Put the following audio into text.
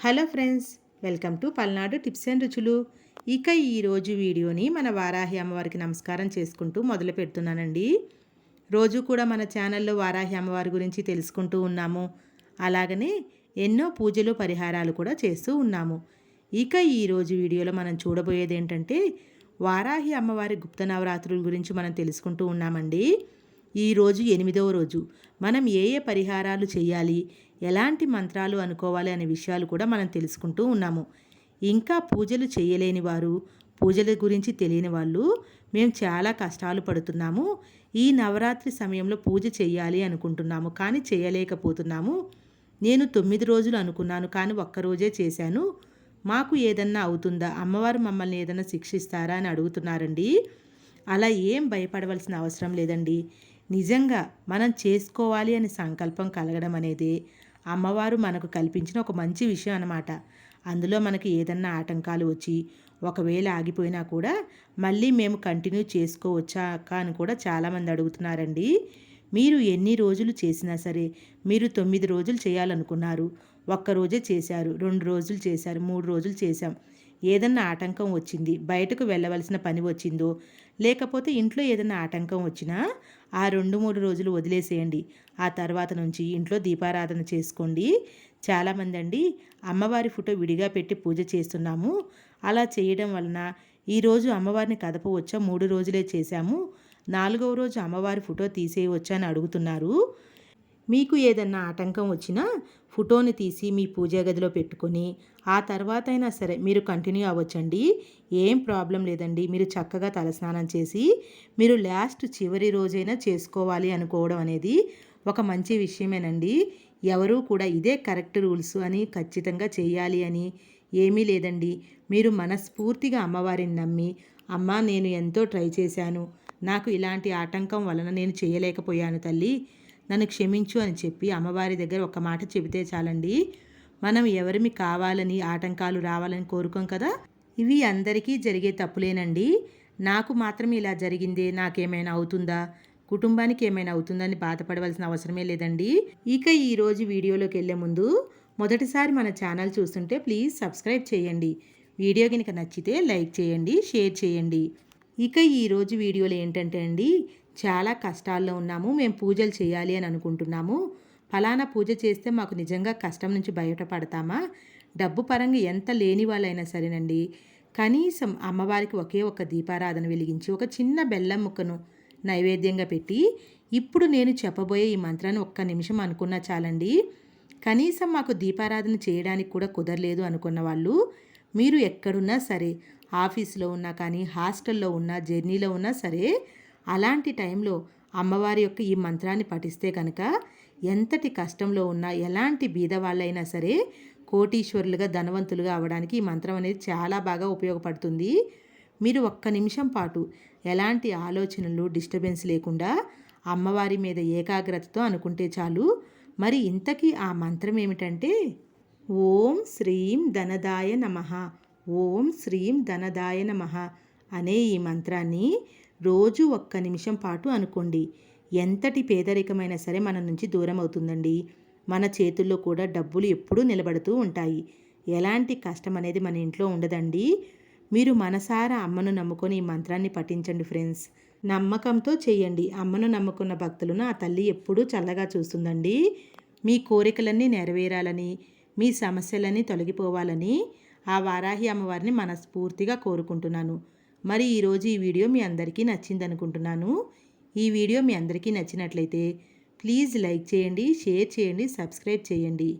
Hello friends welcome to Palnadu tips and రుచులు. ఇక ఈరోజు వీడియోని మన వారాహి అమ్మవారికి నమస్కారం చేసుకుంటూ మొదలు పెడుతున్నానండి. రోజు కూడా మన ఛానల్లో వారాహి అమ్మవారి గురించి తెలుసుకుంటూ ఉన్నాము. అలాగనే ఎన్నో పూజలు పరిహారాలు కూడా చేస్తూ ఉన్నాము. ఇక ఈరోజు వీడియోలో మనం చూడబోయేది ఏంటంటే వారాహి అమ్మవారి గుప్త నవరాత్రుల గురించి మనం తెలుసుకుంటూ ఉన్నామండి. ఈరోజు ఎనిమిదవ రోజు. మనం ఏ ఏ పరిహారాలు చేయాలి? ఎలాంటి మంత్రాలు అనుకోవాలి అనే విషయాలు కూడా మనం తెలుసుకుంటూ ఉన్నాము. ఇంకా పూజలు చేయలేని వారు పూజల గురించి తెలియని వాళ్ళు మేము చాలా కష్టాలు పడుతున్నాము. ఈ నవరాత్రి సమయంలో పూజ చేయాలి అనుకుంటున్నాము కానీ చేయలేకపోతున్నాము. నేను తొమ్మిది రోజులు అనుకున్నాను కానీ ఒక్కరోజే చేశాను. మాకు ఏదన్నా అవుతుందా? అమ్మవారు మమ్మల్ని ఏదన్నా శిక్షిస్తారా అని అడుగుతున్నారండి. అలా ఏం భయపడవలసిన అవసరం లేదండి. నిజంగా మనం చేసుకోవాలి అని సంకల్పం కలగడం అనేది అమ్మవారు మనకు కల్పించిన ఒక మంచి విషయం అన్నమాట. అందులో మనకి ఏదన్నా ఆటంకాలు వచ్చి ఒకవేళ ఆగిపోయినా కూడా మళ్ళీ మేము కంటిన్యూ చేసుకోవచ్చాక అని కూడా చాలామంది అడుగుతున్నారండి. మీరు ఎన్ని రోజులు చేసినా సరే మీరు తొమ్మిది రోజులు చేయాలనుకున్నారు ఒక్కరోజే చేశారు రెండు రోజులు చేశారు మూడు రోజులు చేశాం ఏదన్నా ఆటంకం వచ్చింది బయటకు వెళ్ళవలసిన పని వచ్చిందో లేకపోతే ఇంట్లో ఏదైనా ఆటంకం వచ్చినా ఆ రెండు మూడు రోజులు వదిలేసేయండి. ఆ తర్వాత నుంచి ఇంట్లో దీపారాధన చేసుకోండి. చాలామంది అండి అమ్మవారి ఫోటో విడిగా పెట్టి పూజ చేస్తున్నాము. అలా చేయడం వలన ఈరోజు అమ్మవారిని కదపవచ్చా మూడు రోజులే చేశాము. నాలుగవ రోజు అమ్మవారి ఫోటో తీసేయవచ్చా అని అడుగుతున్నారు. మీకు ఏదన్నా ఆటంకం వచ్చినా ఫోటోని తీసి మీ పూజా గదిలో పెట్టుకొని ఆ తర్వాత అయినా సరే మీరు కంటిన్యూ అవ్వచ్చండి. ఏం ప్రాబ్లం లేదండి. మీరు చక్కగా తలస్నానం చేసి మీరు లాస్ట్ చివరి రోజైనా చేసుకోవాలి అనుకోవడం అనేది ఒక మంచి విషయమేనండి. ఎవరూ కూడా ఇదే కరెక్ట్ రూల్స్ అని ఖచ్చితంగా చేయాలి అని ఏమీ లేదండి. మీరు మనస్ఫూర్తిగా అమ్మవారిని నమ్మి అమ్మ నేను ఎంతో ట్రై చేశాను. నాకు ఇలాంటి ఆటంకం వలన నేను చేయలేకపోయాను తల్లి. నన్ను క్షమించు అని చెప్పి అమ్మవారి దగ్గర ఒక మాట చెబితే చాలండి. మనం ఎవరిమి కావాలని ఆటంకాలు రావాలని కోరుకోం కదా? ఇవి అందరికీ జరిగే తప్పులేనండి. నాకు మాత్రం ఇలా జరిగిందే నాకేమైనా అవుతుందా? కుటుంబానికి ఏమైనా అవుతుందని బాధపడవలసిన అవసరమే లేదండి. ఇక ఈరోజు వీడియోలోకి వెళ్ళే ముందు మొదటిసారి మన ఛానల్ చూస్తుంటే ప్లీజ్ సబ్స్క్రైబ్ చేయండి. వీడియో కనుక నచ్చితే లైక్ చేయండి షేర్ చేయండి. ఇక ఈరోజు వీడియోలో ఏంటంటే అండి చాలా కష్టాల్లో ఉన్నాము. మేము పూజలు చేయాలి అని అనుకుంటున్నాము. ఫలానా పూజ చేస్తే మాకు నిజంగా కష్టం నుంచి బయటపడతామా? డబ్బు పరంగా ఎంత లేని వాళ్ళైనా సరేనండి. కనీసం అమ్మవారికి ఒకే ఒక దీపారాధన వెలిగించి ఒక చిన్న బెల్లం ముక్కను నైవేద్యంగా పెట్టి ఇప్పుడు నేను చెప్పబోయే ఈ మంత్రాన్ని ఒక్క నిమిషం అనుకున్నా చాలండి. కనీసం మాకు దీపారాధన చేయడానికి కూడా కుదరలేదు అనుకున్న వాళ్ళు మీరు ఎక్కడున్నా సరే ఆఫీస్లో ఉన్నా కానీ హాస్టల్లో ఉన్నా జర్నీలో ఉన్నా సరే అలాంటి టైంలో అమ్మవారి యొక్క ఈ మంత్రాన్ని పఠిస్తే కనుక ఎంతటి కష్టంలో ఉన్నా ఎలాంటి బీదవాళ్ళైనా సరే కోటీశ్వరులుగా ధనవంతులుగా అవ్వడానికి ఈ మంత్రం అనేది చాలా బాగా ఉపయోగపడుతుంది. మీరు ఒక్క నిమిషం పాటు ఎలాంటి ఆలోచనలు డిస్టర్బెన్స్ లేకుండా అమ్మవారి మీద ఏకాగ్రతతో అనుకుంటే చాలు. మరి ఇంతకీ ఆ మంత్రం ఏమిటంటే ఓం శ్రీం ధనదాయ నమ ఓం శ్రీం ధనదాయ నమ అనే ఈ మంత్రాన్ని రోజు ఒక్క నిమిషం పాటు అనుకోండి. ఎంతటి పేదరికమైనా సరే మన నుంచి దూరం అవుతుందండి. మన చేతుల్లో కూడా డబ్బులు ఎప్పుడూ నిలబడుతూ ఉంటాయి. ఎలాంటి కష్టం అనేది మన ఇంట్లో ఉండదండి. మీరు మనసారా అమ్మను నమ్ముకొని ఈ మంత్రాన్ని పఠించండి ఫ్రెండ్స్. నమ్మకంతో చేయండి. అమ్మను నమ్ముకున్న భక్తులను ఆ తల్లి ఎప్పుడూ చల్లగా చూస్తుందండి. మీ కోరికలన్నీ నెరవేరాలని మీ సమస్యలన్నీ తొలగిపోవాలని ఆ వారాహి అమ్మవారిని మనస్ఫూర్తిగా కోరుకుంటున్నాను. మరి ఈరోజు ఈ వీడియో మీ అందరికీ నచ్చింది అనుకుంటున్నాను ఈ వీడియో మీ అందరికీ నచ్చినట్లయితే ప్లీజ్ లైక్ చేయండి షేర్ చేయండి సబ్స్క్రైబ్ చేయండి.